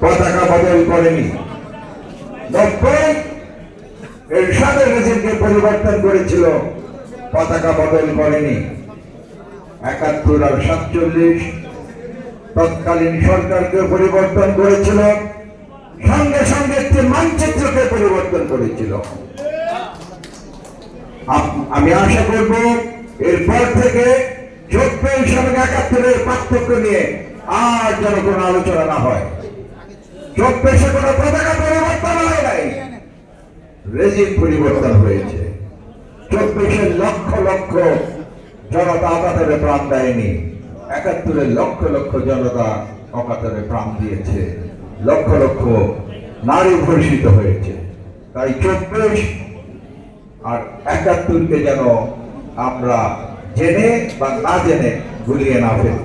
পতাকা বদল করেনি। নব্বই এরশাদের রেজিমকে পরিবর্তন করেছিল, পতাকা বদল করেনি। একাত্তর আর সাতচল্লিশ, তৎকালীন সরকারকে পরিবর্তন করেছিল, সঙ্গে সঙ্গে একটি মানচিত্রকে পরিবর্তন করেছিল। আমি আশা করব এরপর থেকে চব্বিশ এবং একাত্তরের পার্থক্য নিয়ে আর যেন কোনো আলোচনা না হয়। চব্বিশে কোনো পতাকা পরিবর্তন হয় নাই। রেজিম পরিবর্তন হয়েছে। চব্বিশের লক্ষ লক্ষ জনতা অকাতরে প্রাণ দেয়নি। একাত্তরের লক্ষ লক্ষ জনতা অকাতরে প্রাণ দিয়েছে। লক্ষ লক্ষ নারী ধর্ষিত হয়েছে। তাই চব্বিশ আর একাত্তরকে যেন আমরা জেনে বা না জেনে গুলিয়ে না ফেলি।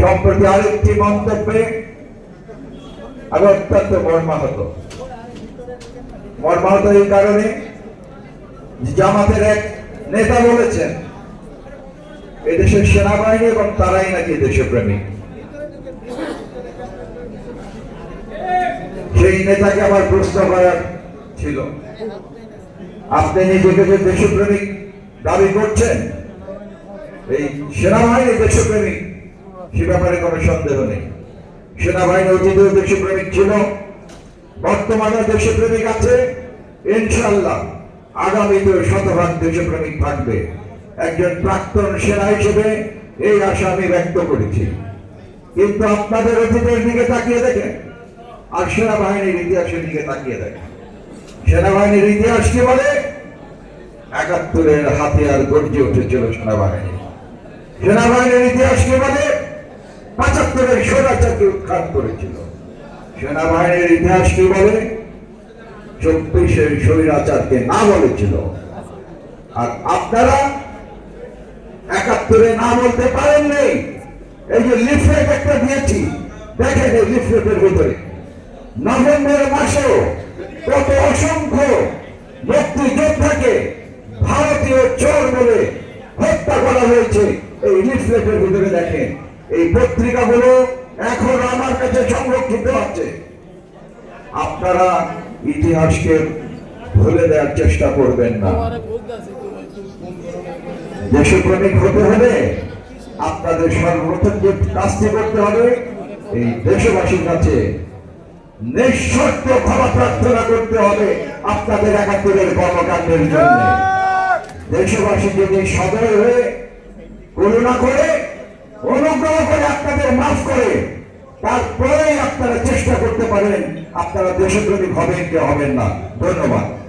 সম্প্রতি আরেকটি মন্তব্যে আমি অত্যন্ত মর্মাহত। মর্মাহত এই কারণে জামাতের এক নেতা বলেছেন, এদেশের সেনাবাহিনী এবং তারাই নাকি দেশপ্রেমিক সেই নেতাকে আমার প্রশ্ন করার ছিল, আপনি নিজেকে যে দেশপ্রেমিক দাবি করছেন, এই সেনাবাহিনী দেশপ্রেমিক, সে ব্যাপারে কোনো সন্দেহ নেই। সেনাবাহিনী অতীতেও দেশপ্রেমিক ছিল বর্তমানে দেশপ্রেমিক আছে ইনশাল্লাহ শতভাগ দেশপ্রেমিক থাকবে। একজন প্রাক্তন সেনা হিসেবে এই আশা আমি ব্যক্ত করেছি। কিন্তু আপনাদের অতীতের দিকে তাকিয়ে দেখেন, আর সেনাবাহিনীর ইতিহাসের দিকে তাকিয়ে দেখেন। সেনাবাহিনীর ইতিহাস কি বলে? একাত্তরের হাতিয়ার গর্জে উঠেছিল সেনাবাহিনী। সেনাবাহিনীর ইতিহাস কি বলে? পঁচাত্তরের স্বৈরাচারকে উৎখাত করেছিল। সেনাবাহিনীর ইতিহাস কি বলে? চব্বিশের স্বৈরাচারকে না বলেছিল। আর আপনারা একাত্তরে না বলতে পারেন নেই। এই যে লিফলেট একটা দিয়েছি, দেখেন এই লিফলেটের ভিতরে। নভেম্বর মাসেও কত অসংখ্য মুক্তিযোদ্ধাকে ভারতীয় চোর বলে হত্যা করা হয়েছে। এই লিফলেটের ভিতরে দেখেন এই পত্রিকাগুলো এখন আমার কাছে সংরক্ষিত আছে। আপনারা ইতিহাসকে ভুলে দেওয়ার চেষ্টা করবেন না। দেশপ্রেমিক হতে হলে আপনাদের সর্বপ্রথম যে কাজটি করতে হবে এই দেশবাসীর কাছে নিঃশর্ত ক্ষমা প্রার্থনা করতে হবে আপনাদের একাত্তরের কর্মকাণ্ডের জন্য। দেশবাসী যদি সদয় হয়ে করুণা করে করে আপনাদের মাফ করে। তারপরে আপনারা চেষ্টা করতে পারেন। আপনারা দেশপ্রেমিক হবেন কেউ হবেন না। ধন্যবাদ।